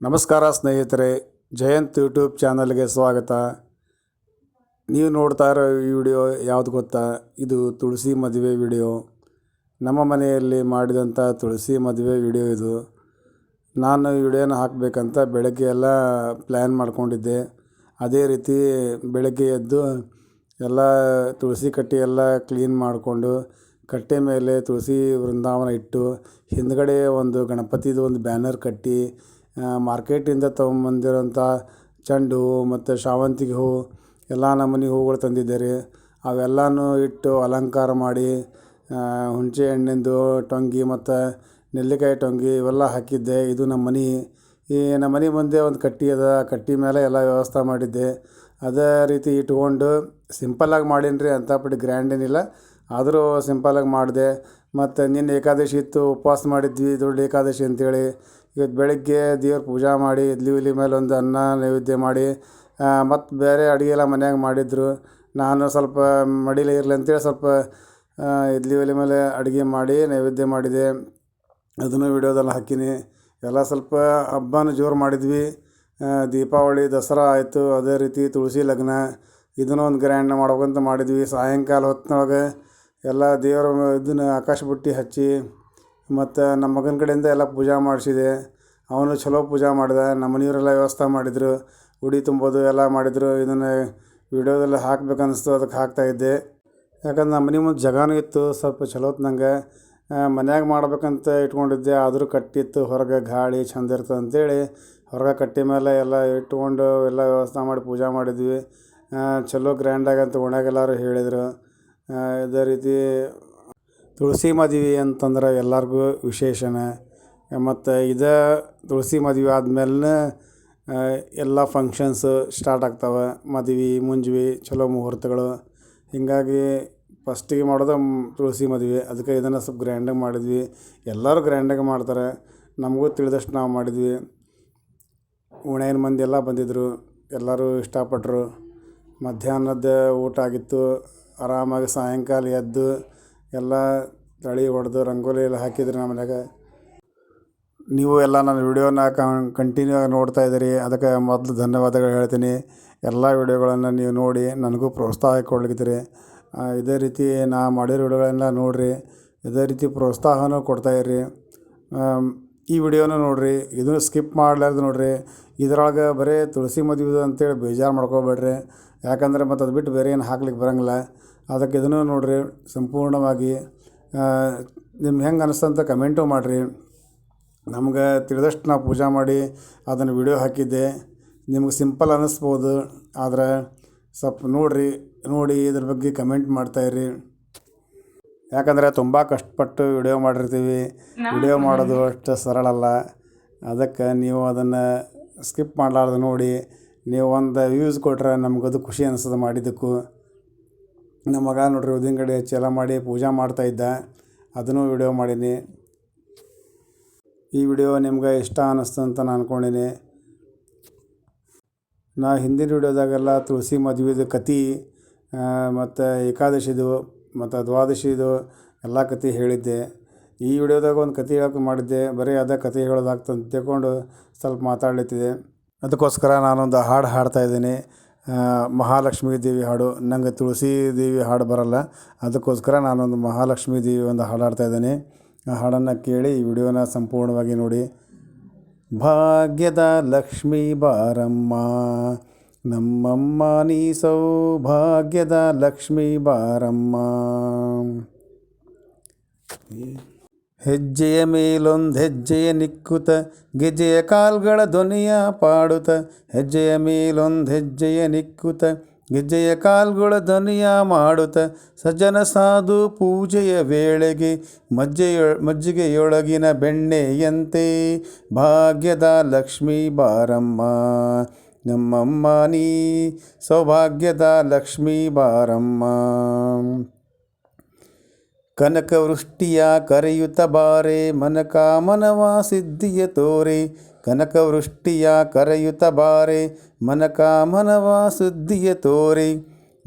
ನಮಸ್ಕಾರ ಸ್ನೇಹಿತರೆ, ಜಯಂತ್ ಯೂಟ್ಯೂಬ್ ಚಾನಲ್ಗೆ ಸ್ವಾಗತ. ನೀವು ನೋಡ್ತಾ ಇರೋ ವಿಡಿಯೋ ಯಾವುದು ಗೊತ್ತಾ? ಇದು ತುಳಸಿ ಮದುವೆ ವಿಡಿಯೋ. ನಮ್ಮ ಮನೆಯಲ್ಲಿ ಮಾಡಿದಂಥ ತುಳಸಿ ಮದುವೆ ವಿಡಿಯೋ ಇದು. ನಾನು ವಿಡಿಯೋನ ಹಾಕಬೇಕಂತ ಬೆಳಗ್ಗೆ ಎಲ್ಲ ಪ್ಲ್ಯಾನ್ ಮಾಡ್ಕೊಂಡಿದ್ದೆ. ಅದೇ ರೀತಿ ಬೆಳಗ್ಗೆ ಎದ್ದು ಎಲ್ಲ ತುಳಸಿ ಕಟ್ಟಿ ಎಲ್ಲ ಕ್ಲೀನ್ ಮಾಡಿಕೊಂಡು ಕಟ್ಟೆ ಮೇಲೆ ತುಳಸಿ ವೃಂದಾವನ ಇಟ್ಟು ಹಿಂದ್ಗಡೆ ಒಂದು ಗಣಪತಿದು ಒಂದು ಬ್ಯಾನರ್ ಕಟ್ಟಿ ಮಾರ್ಕೆಟಿಂದ ತೊಗೊಂಬಂದಿರೋಂಥ ಚೆಂಡು ಹೂವು ಮತ್ತು ಶಾವಂತಿಗೆ ಹೂವು ಎಲ್ಲ ನಮೂನೆ ಹೂವುಗಳು ತಂದಿದ್ದೆ ರೀ. ಅವೆಲ್ಲನೂ ಇಟ್ಟು ಅಲಂಕಾರ ಮಾಡಿ ಹುಣಸೆ ಹಣ್ಣಿಂದು ಟೊಂಗಿ ಮತ್ತು ನೆಲ್ಲಿಕಾಯಿ ಟೊಂಗಿ ಇವೆಲ್ಲ ಹಾಕಿದ್ದೆ. ಇದು ನಮ್ಮ ಮನೆ. ಈ ನಮ್ಮ ಮನೆ ಮುಂದೆ ಒಂದು ಕಟ್ಟಿ ಅದ. ಕಟ್ಟೆ ಮೇಲೆ ಎಲ್ಲ ವ್ಯವಸ್ಥೆ ಮಾಡಿದ್ದೆ. ಅದೇ ರೀತಿ ಇಟ್ಕೊಂಡು ಸಿಂಪಲ್ಲಾಗಿ ಮಾಡೀನಿ ರೀ ಅಂಥಪಟ್ಟು ಗ್ರ್ಯಾಂಡ್ ಏನಿಲ್ಲ. ಆದರೂ ಸಿಂಪಲ್ಲಾಗಿ ಮಾಡಿದೆ. ಮತ್ತು ನಿನ್ನೆ ಏಕಾದಶಿ ಇತ್ತು, ಉಪವಾಸ ಮಾಡಿದ್ವಿ ದೊಡ್ಡ ಏಕಾದಶಿ ಅಂತೇಳಿ. ಇವತ್ತು ಬೆಳಗ್ಗೆ ದೇವ್ರ ಪೂಜೆ ಮಾಡಿ, ಇದ್ಲಿ ಇಲಿ ಮೇಲೆ ಒಂದು ಅನ್ನ ನೈವೇದ್ಯ ಮಾಡಿ ಮತ್ತು ಬೇರೆ ಅಡುಗೆ ಎಲ್ಲ ಮನ್ಯಾಗ ಮಾಡಿದ್ದರು ನಾನು ಸ್ವಲ್ಪ ಮಡಿಲೇ ಇರಲಿ ಅಂತೇಳಿ ಸ್ವಲ್ಪ ಇದ್ಲಿ ಒಲೆ ಮೇಲೆ ಅಡುಗೆ ಮಾಡಿ, ನೈವೇದ್ಯ ಮಾಡಿದೆ. ಅದನ್ನು ವಿಡಿಯೋದೆಲ್ಲ ಹಾಕೀನಿ. ಎಲ್ಲ ಸ್ವಲ್ಪ ಹಬ್ಬನೂ ಜೋರು ಮಾಡಿದ್ವಿ. ದೀಪಾವಳಿ, ದಸರಾ ಆಯಿತು. ಅದೇ ರೀತಿ ತುಳಸಿ ಲಗ್ನ, ಇದನ್ನೂ ಒಂದು ಗ್ರ್ಯಾಂಡ್ ಮಾಡ್ಬೇಕಂತ ಮಾಡಿದ್ವಿ. ಸಾಯಂಕಾಲ ಹೊತ್ತಿನೊಳಗೆ ಎಲ್ಲ ದೇವರ ಇದನ್ನು ಆಕಾಶ ಬುಟ್ಟಿ ಹಚ್ಚಿ ಮತ್ತು ನಮ್ಮ ಮಗನ ಕಡೆಯಿಂದ ಎಲ್ಲ ಪೂಜೆ ಮಾಡಿಸಿದೆ. ಅವನು ಚಲೋ ಪೂಜೆ ಮಾಡಿದ. ನಮ್ಮ ಮನೆಯವರೆಲ್ಲ ವ್ಯವಸ್ಥೆ ಮಾಡಿದರು. ಉಡಿ ತುಂಬೋದು ಎಲ್ಲ ಮಾಡಿದರು. ಇದನ್ನು ವಿಡಿಯೋದಲ್ಲಿ ಹಾಕ್ಬೇಕು ಅನ್ನಿಸ್ತು ಅದಕ್ಕೆ ಹಾಕ್ತಾಯಿದ್ದೆ ಯಾಕಂದ್ರೆ ನಮ್ಮ ಮನೆ ಮುಂದೆ ಜಾಗನೂ ಇತ್ತು. ಸ್ವಲ್ಪ ಚಲೋ ಹೊತ್ನಂಗೆ ಮನ್ಯಾಗ ಮಾಡ್ಬೇಕಂತ ಇಟ್ಕೊಂಡಿದ್ದೆ. ಆದರೂ ಕಟ್ಟಿತ್ತು. ಹೊರಗೆ ಗಾಳಿ ಚಂದ ಇರ್ತದೆ ಅಂತೇಳಿ ಹೊರಗೆ ಕಟ್ಟಿ ಮೇಲೆ ಎಲ್ಲ ಇಟ್ಕೊಂಡು ಎಲ್ಲ ವ್ಯವಸ್ಥೆ ಮಾಡಿ ಪೂಜೆ ಮಾಡಿದ್ವಿ. ಚಲೋ ಗ್ರ್ಯಾಂಡಾಗಿ ಅಂತ ಓಣ್ಯಾಗೆಲ್ಲರೂ ಹೇಳಿದರು. ಇದೇ ರೀತಿ ತುಳಸಿ ಮದುವೆ ಅಂತಂದ್ರೆ ಎಲ್ಲರಿಗೂ ವಿಶೇಷನೇ. ಮತ್ತು ಇದು ತುಳಸಿ ಮದುವೆ ಆದ್ಮೇಲೆ ಎಲ್ಲ ಫಂಕ್ಷನ್ಸು ಸ್ಟಾರ್ಟ್ ಆಗ್ತವೆ. ಮದುವೆ ಮುಂಜಿ ಚಲೋ ಮುಹೂರ್ತಗಳು. ಹೀಗಾಗಿ ಫಸ್ಟಿಗೆ ಮಾಡೋದು ತುಳಸಿ ಮದುವೆ. ಅದಕ್ಕೆ ಇದನ್ನು ಸ್ವಲ್ಪ ಗ್ರ್ಯಾಂಡಾಗಿ ಮಾಡಿದ್ವಿ. ಎಲ್ಲರೂ ಗ್ರ್ಯಾಂಡಾಗಿ ಮಾಡ್ತಾರೆ. ನಮಗೂ ತಿಳಿದಷ್ಟು ನಾವು ಮಾಡಿದ್ವಿ. ಓಣ್ಯಾನ ಮಂದಿ ಎಲ್ಲ ಬಂದಿದ್ದರು ಎಲ್ಲರೂ ಇಷ್ಟಪಟ್ಟರು ಮಧ್ಯಾಹ್ನದ ಊಟ ಆಗಿತ್ತು. ಆರಾಮಾಗಿ ಸಾಯಂಕಾಲ ಎದ್ದು ಎಲ್ಲ ತಳಿ ಹೊಡೆದು ರಂಗೋಲಿ ಎಲ್ಲ ಹಾಕಿದ್ರು ನಮ್ಮ ಮನ್ಯಾಗ. ನೀವು ಎಲ್ಲ ನನ್ನ ವೀಡಿಯೋನ ಕಂಟಿನ್ಯೂ ಆಗಿ ನೋಡ್ತಾ ಇದ್ದೀರಿ. ಅದಕ್ಕೆ ಮೊದಲು ಧನ್ಯವಾದಗಳು ಹೇಳ್ತೀನಿ. ಎಲ್ಲ ವಿಡಿಯೋಗಳನ್ನು ನೀವು ನೋಡಿ ನನಗೂ ಪ್ರೋತ್ಸಾಹ ಕೊಡ್ಲಿಕ್ಕಿದ್ದೀರಿ. ಇದೇ ರೀತಿ ನಾ ಮಾಡಿರೋ ವಿಡಿಯೋಗಳನ್ನ ನೋಡಿರಿ. ಇದೇ ರೀತಿ ಪ್ರೋತ್ಸಾಹನೂ ಕೊಡ್ತಾಯಿರಿ ಈ ವಿಡಿಯೋನ ನೋಡಿರಿ. ಇದನ್ನು ಸ್ಕಿಪ್ ಮಾಡಲಾರ್ದು ನೋಡಿರಿ. ಇದ್ರೊಳಗೆ ಬರೀ ತುಳಸಿ ಮದುವೆ ಅಂತೇಳಿ ಬೇಜಾರು ಮಾಡ್ಕೋಬೇಡ್ರಿ. ಯಾಕಂದ್ರೆ ಮತ್ತು ಅದು ಬಿಟ್ಟು ಬೇರೆ ಏನು ಹಾಕ್ಲಿಕ್ಕೆ ಬರೋಂಗಿಲ್ಲ. ಅದಕ್ಕೆ ಇದನ್ನು ನೋಡಿರಿ ಸಂಪೂರ್ಣವಾಗಿ ನಿಮ್ಗೆ ಹೆಂಗೆ ಅನಿಸ್ತಂತ ಕಮೆಂಟು ಮಾಡಿರಿ. ನಮ್ಗೆ ತಿಳಿದಷ್ಟು ನಾವು ಪೂಜೆ ಮಾಡಿ ಅದನ್ನು ವಿಡಿಯೋ ಹಾಕಿದ್ದೆ. ನಿಮ್ಗೆ ಸಿಂಪಲ್ ಅನ್ನಿಸ್ಬೋದು ಆದರೆ ಸ್ವಲ್ಪ ನೋಡಿರಿ ನೋಡಿ ಇದ್ರ ಬಗ್ಗೆ ಕಮೆಂಟ್ ಮಾಡ್ತಾಯಿರಿ ಯಾಕಂದರೆ ತುಂಬ ಕಷ್ಟಪಟ್ಟು ವಿಡಿಯೋ ಮಾಡಿರ್ತೀವಿ. ವಿಡಿಯೋ ಮಾಡೋದು ಅಷ್ಟು ಸರಳ ಅಲ್ಲ ಅದಕ್ಕೆ ನೀವು ಅದನ್ನು ಸ್ಕಿಪ್ ಮಾಡಲಾರ್ದು ನೋಡಿ. ನೀವು ಒಂದು ವ್ಯೂಸ್ ಕೊಟ್ರೆ ನಮಗದು ಖುಷಿ ಅನಿಸ್ತದೆ ಮಾಡಿದ್ದಕ್ಕೂ. ನಮ್ಮ ಮಗ ನೋಡ್ರಿ ಉದ್ದಿನ ಕಡೆ ಮಾಡಿ ಪೂಜೆ ಮಾಡ್ತಾಯಿದ್ದ ಅದನ್ನು ವಿಡಿಯೋ ಮಾಡೀನಿ. ಈ ವಿಡಿಯೋ ನಿಮ್ಗೆ ಇಷ್ಟ ಅನ್ನಿಸ್ತು ಅಂತ ನಾನು ಅಂದ್ಕೊಂಡೀನಿ ನಾ ಹಿಂದಿನ ವಿಡಿಯೋದಾಗೆಲ್ಲ ತುಳಸಿ ಮದುವೆದು ಕತಿ ಮತ್ತು ಏಕಾದಶಿದು, ಮತ್ತು ದ್ವಾದಶಿದು ಎಲ್ಲ ಕತೆ ಹೇಳಿದ್ದೆ. ಈ ವಿಡಿಯೋದಾಗ ಒಂದು ಕತೆ ಹೇಳೋಕೆ ಮಾಡಿದ್ದೆ. ಬರೀ ಅದೇ ಕತೆ ಹೇಳೋದಾಗ್ತದೆ ತಗೊಂಡು ತಿಳ್ಕೊಂಡು ಸ್ವಲ್ಪ ಮಾತಾಡ್ಲತ್ತಿದೆ ಅದಕ್ಕೋಸ್ಕರ ನಾನೊಂದು ಹಾಡು ಹಾಡ್ತಾ ಇದ್ದೀನಿ. ಮಹಾಲಕ್ಷ್ಮೀ ದೇವಿ ಹಾಡು. ನನಗೆ ತುಳಸಿ ದೇವಿ ಹಾಡು ಬರೋಲ್ಲ. ಅದಕ್ಕೋಸ್ಕರ ನಾನೊಂದು ಮಹಾಲಕ್ಷ್ಮೀ ದೇವಿ ಒಂದು ಹಾಡು ಹಾಡ್ತಾ ಇದ್ದೀನಿ. ಆ ಹಾಡನ್ನು ಕೇಳಿ ಈ ವಿಡಿಯೋನ ಸಂಪೂರ್ಣವಾಗಿ ನೋಡಿ. ಭಾಗ್ಯದ ಲಕ್ಷ್ಮೀ ಬಾರಮ್ಮ, ನಮ್ಮಮ್ಮ ನೀ ಸೌಭಾಗ್ಯದ ಲಕ್ಷ್ಮೀ ಬಾರಮ್ಮ. ಹೆಜ್ಜೆಯ ಮೇಲೊಂದು ಹೆಜ್ಜೆಯ ನಿಕ್ಕುತ, ಗೆಜ್ಜೆಯ ಕಾಲ್ಗಳ ಧ್ವನಿಯ ಪಾಡುತ. ಹೆಜ್ಜೆಯ ಮೇಲೊಂದು ಹೆಜ್ಜೆಯ ನಿಕ್ಕುತ, ಗೆಜ್ಜೆಯ ಕಾಲ್ಗಳ ಧ್ವನಿಯ ಮಾಡುತ. ಸಜ್ಜನ ಸಾಧು ಪೂಜೆಯ ವೇಳೆಗೆ ಮಜ್ಜೆಯ, ಮಜ್ಜಿಗೆಯೊಳಗಿನ ಬೆಣ್ಣೆಯಂತೆ, ಭಾಗ್ಯದ ಲಕ್ಷ್ಮೀ ಬಾರಮ್ಮ. ನಮ್ಮಮ್ಮ ಸೌಭಾಗ್ಯದ ಲಕ್ಷ್ಮೀ ಬಾರಮ್ಮ. ಕನಕವೃಷ್ಟಿಯ ಕರೆಯುತ್ತ ಬಾರೆ ಮನಕಾಮನವ ಸಿದ್ಧಿಯ ತೋರೆ. ಕನಕವೃಷ್ಟಿಯ ಕರೆಯುತ್ತ ಬಾರೆ ಮನಕಾಮನವ ಸುದ್ದಿಯ ತೋರೆ.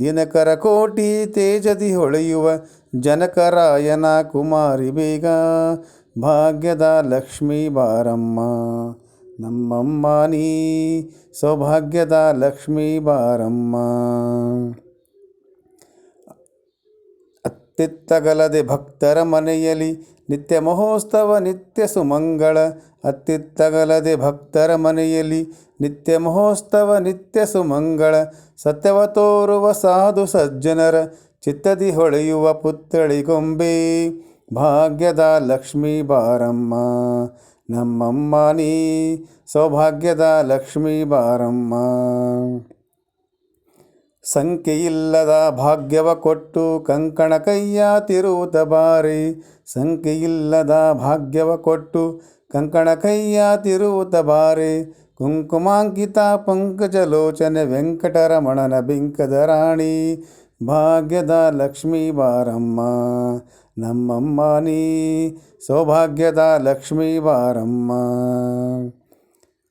ದಿನಕರ ಕೋಟಿ ತೇಜದಿ ಹೊಳೆಯುವ ಜನಕರಾಯನ ಕುಮಾರಿ ಬೇಗ. ಭಾಗ್ಯದ ಲಕ್ಷ್ಮೀ ಬಾರಮ್ಮ, ನಮ್ಮಮ್ಮ ನೀ. ಸೌಭಾಗ್ಯದ ಲಕ್ಷ್ಮೀ ಬಾರಮ್ಮ. ಅತ್ತಿತ್ತಗಲದೆ ಭಕ್ತರ ಮನೆಯಲಿ ನಿತ್ಯ ಮಹೋತ್ಸವ, ನಿತ್ಯ ಸುಮಂಗಳ. ಅತ್ತಿತ್ತಗಲದೆ ಭಕ್ತರ ಮನೆಯಲ್ಲಿ ನಿತ್ಯ ಮಹೋತ್ಸವ, ನಿತ್ಯ ಸುಮಂಗಳ. ಸತ್ಯವ ತೋರುವ ಸಾಧು ಸಜ್ಜನರ, ಚಿತ್ತದಿ ಹೊಳೆಯುವ ಪುತ್ಥಳಿಗೊಂಬೆ ಭಾಗ್ಯದ ಲಕ್ಷ್ಮೀ ಬಾರಮ್ಮ, ನಮ್ಮಮ್ಮ ನೀ. ಸೌಭಾಗ್ಯದ ಲಕ್ಷ್ಮೀ ಬಾರಮ್ಮ. ಸಂಖ್ಯೆಯಿಲ್ಲದ ಭಾಗ್ಯವ ಕೊಟ್ಟು ಕಂಕಣ ಕೈಯ ತಿರುವುತ ಬಾರಿ. ಸಂಖ್ಯೆಯಿಲ್ಲದ ಭಾಗ್ಯವ ಕೊಟ್ಟು ಕಂಕಣ ಕೈಯ ತಿರುವುತ ಬಾರಿ. ಕುಂಕುಮಾಂಕಿತ ಪಂಕಜಲೋಚನೆ ವೆಂಕಟರಮಣನ ಬಿಂಕದ ರಾಣಿ. ಭಾಗ್ಯದ ಲಕ್ಷ್ಮೀ ಬಾರಮ್ಮ, ನಮ್ಮಮ್ಮ ನೀ. ಸೌಭಾಗ್ಯದ ಲಕ್ಷ್ಮೀ ಬಾರಮ್ಮ.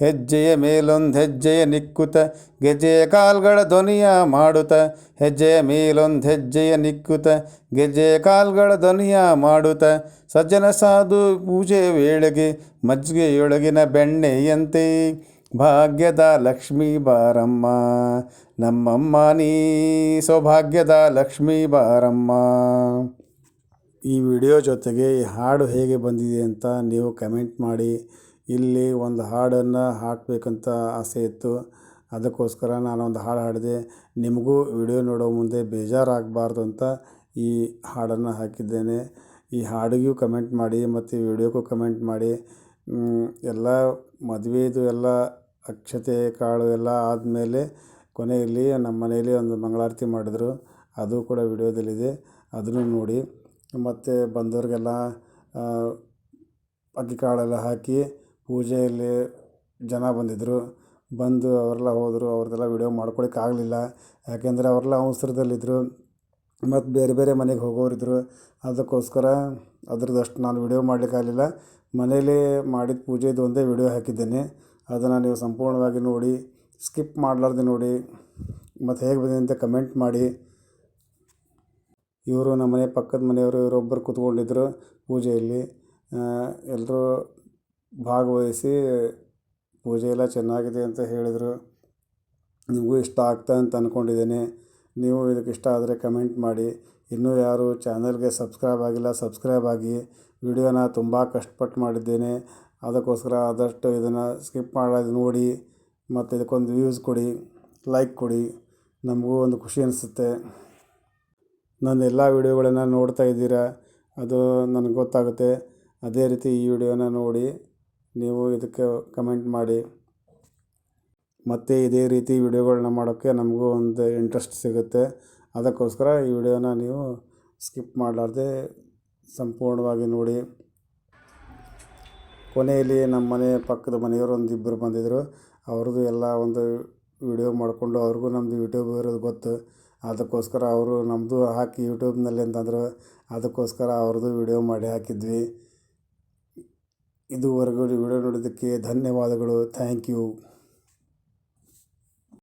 ಹೆಜ್ಜೆಯ ಮೇಲೊಂದು ಹೆಜ್ಜೆಯ ನಿಕ್ಕುತ, ಗೆಜ್ಜೆಯ ಕಾಲ್ಗಳ ಧ್ವನಿಯ ಮಾಡುತ್ತ ಹೆಜ್ಜೆಯ ಮೇಲೊಂದು ಹೆಜ್ಜೆಯ ನಿಕ್ಕುತ, ಗೆಜ್ಜೆಯ ಕಾಲ್ಗಳ ಧ್ವನಿಯ ಮಾಡುತ್ತ ಸಜ್ಜನ ಸಾಧು ಪೂಜೆಯ ವೇಳೆಗೆ, ಮಜ್ಜಿಗೆಯೊಳಗಿನ ಬೆಣ್ಣೆಯಂತೆ, ಭಾಗ್ಯದ ಲಕ್ಷ್ಮೀ ಬಾರಮ್ಮ, ನಮ್ಮಮ್ಮ ನೀ, ಸೌಭಾಗ್ಯದ ಲಕ್ಷ್ಮೀ ಬಾರಮ್ಮ. ಈ ವಿಡಿಯೋ ಜೊತೆಗೆ ಈ ಹಾಡು ಹೇಗೆ ಬಂದಿದೆ ಅಂತ ನೀವು ಕಮೆಂಟ್ ಮಾಡಿ. ಇಲ್ಲಿ ಒಂದು ಹಾಡನ್ನು ಹಾಕಬೇಕಂತ ಆಸೆ ಇತ್ತು. ಅದಕ್ಕೋಸ್ಕರ ನಾನೊಂದು ಹಾಡು ಹಾಡಿದೆ. ನಿಮಗೂ ವಿಡಿಯೋ ನೋಡೋ ಮುಂದೆ ಬೇಜಾರಾಗಬಾರ್ದು ಅಂತ ಈ ಹಾಡನ್ನು ಹಾಕಿದ್ದೇನೆ. ಈ ಹಾಡಿಗೂ ಕಮೆಂಟ್ ಮಾಡಿ ಮತ್ತು ವಿಡಿಯೋಕ್ಕೂ ಕಮೆಂಟ್ ಮಾಡಿ. ಎಲ್ಲ ಮದುವೆದು ಎಲ್ಲ ಅಕ್ಷತೆ ಕಾಳು ಎಲ್ಲ ಆದಮೇಲೆ ಕೊನೆಯಲ್ಲಿ ನಮ್ಮ ಮನೆಯಲ್ಲಿ ಒಂದು ಮಂಗಳಾರತಿ ಮಾಡಿದ್ರು. ಅದು ಕೂಡ ವಿಡಿಯೋದಲ್ಲಿದೆ. ಅದನ್ನು ನೋಡಿ ಮತ್ತು ಬಂದವ್ರಿಗೆಲ್ಲ ಅಕ್ಕಿ ಕಾಳೆಲ್ಲ ಹಾಕಿ ಪೂಜೆಯಲ್ಲಿ ಜನ ಬಂದಿದ್ದರು. ಬಂದು ಅವರೆಲ್ಲ ಹೋದರು. ಅವ್ರದ್ದೆಲ್ಲ ವಿಡಿಯೋ ಮಾಡ್ಕೊಳಕ್ಕೆ ಆಗಲಿಲ್ಲ ಯಾಕೆಂದರೆ ಅವರೆಲ್ಲ ಅವಸರದಲ್ಲಿದ್ದರು ಮತ್ತು ಬೇರೆ ಬೇರೆ ಮನೆಗೆ ಹೋಗೋರಿದ್ದರು ಅದಕ್ಕೋಸ್ಕರ ಅದ್ರದ್ದಷ್ಟು ನಾನು ವಿಡಿಯೋ ಮಾಡಲಿಕ್ಕಾಗಲಿಲ್ಲ. ಮನೇಲಿ ಮಾಡಿದ ಪೂಜೆದು ಒಂದೇ ವಿಡಿಯೋ ಹಾಕಿದ್ದೇನೆ. ಅದನ್ನು ನೀವು ಸಂಪೂರ್ಣವಾಗಿ ನೋಡಿ ಸ್ಕಿಪ್ ಮಾಡಲಾರ್ದೆ ನೋಡಿ, ಮತ್ತು ಹೇಗೆ ಬಂದಿದೆ ಅಂತ ಕಮೆಂಟ್ ಮಾಡಿ. ಇವರು ನಮ್ಮ ಮನೆ ಪಕ್ಕದ ಮನೆಯವರು ಇವರೊಬ್ಬರು ಕೂತ್ಕೊಂಡಿದ್ದರು ಪೂಜೆಯಲ್ಲಿ. ಎಲ್ಲರೂ ಭಾಗವಹಿಸಿ ಪೂಜೆ ಎಲ್ಲ ಚೆನ್ನಾಗಿದೆ ಅಂತ ಹೇಳಿದರು. ನಿಮಗೂ ಇಷ್ಟ ಆಗ್ತಾ ಅಂತ ಅಂದ್ಕೊಂಡಿದ್ದೀನಿ ನೀವು ಇದಕ್ಕೆ ಇಷ್ಟ ಆದರೆ ಕಮೆಂಟ್ ಮಾಡಿ. ಇನ್ನೂ ಯಾರು ಚಾನಲ್ಗೆ ಸಬ್ಸ್ಕ್ರೈಬ್ ಆಗಿಲ್ಲ, ಸಬ್ಸ್ಕ್ರೈಬ್ ಆಗಿ. ವಿಡಿಯೋನ ತುಂಬ ಕಷ್ಟಪಟ್ಟು ಮಾಡಿದ್ದೇನೆ. ಅದಕ್ಕೋಸ್ಕರ ಆದಷ್ಟು ಇದನ್ನು ಸ್ಕಿಪ್ ಮಾಡೋದು ನೋಡಿ. ಮತ್ತು ಇದಕ್ಕೊಂದು ವ್ಯೂಸ್ ಕೊಡಿ ಲೈಕ್ ಕೊಡಿ. ನಮಗೂ ಒಂದು ಖುಷಿ ಅನಿಸುತ್ತೆ. ನನ್ನ ಎಲ್ಲ ವಿಡಿಯೋಗಳನ್ನು ನೋಡ್ತಾ ಇದ್ದೀರಾ? ಅದು ನನಗೆ ಗೊತ್ತಾಗುತ್ತೆ. ಅದೇ ರೀತಿ ಈ ವಿಡಿಯೋನ ನೋಡಿ. ನೀವು ಇದಕ್ಕೆ ಕಮೆಂಟ್ ಮಾಡಿ. ಮತ್ತು ಇದೇ ರೀತಿ ವಿಡಿಯೋಗಳನ್ನ ಮಾಡೋಕ್ಕೆ ನಮಗೂ ಒಂದು ಇಂಟ್ರೆಸ್ಟ್ ಸಿಗುತ್ತೆ. ಅದಕ್ಕೋಸ್ಕರ ಈ ವಿಡಿಯೋನ ನೀವು ಸ್ಕಿಪ್ ಮಾಡಲಾರ್ದೆ ಸಂಪೂರ್ಣವಾಗಿ ನೋಡಿ. ಕೊನೆಯಲ್ಲಿ ನಮ್ಮ ಮನೆ ಪಕ್ಕದ ಮನೆಯವರು ಒಂದು ಇಬ್ಬರು ಬಂದಿದ್ದರು ಅವ್ರದ್ದು ಎಲ್ಲ ಒಂದು ವಿಡಿಯೋ ಮಾಡಿಕೊಂಡು ಅವ್ರಿಗೂ ನಮ್ಮದು ಯೂಟ್ಯೂಬ್ ಇರೋದು ಗೊತ್ತು. ಅದಕ್ಕೋಸ್ಕರ ಅವರು ನಮ್ಮದು ಹಾಕಿ ಯೂಟ್ಯೂಬ್ನಲ್ಲಿ ಅಂತಂದರು. ಅದಕ್ಕೋಸ್ಕರ ಅವ್ರದ್ದು ವಿಡಿಯೋ ಮಾಡಿ ಹಾಕಿದ್ವಿ. ಇದುವರೆಗೂ ವಿಡಿಯೋ ನೋಡಿದ್ದಕ್ಕೆ ಧನ್ಯವಾದಗಳು. Thank you.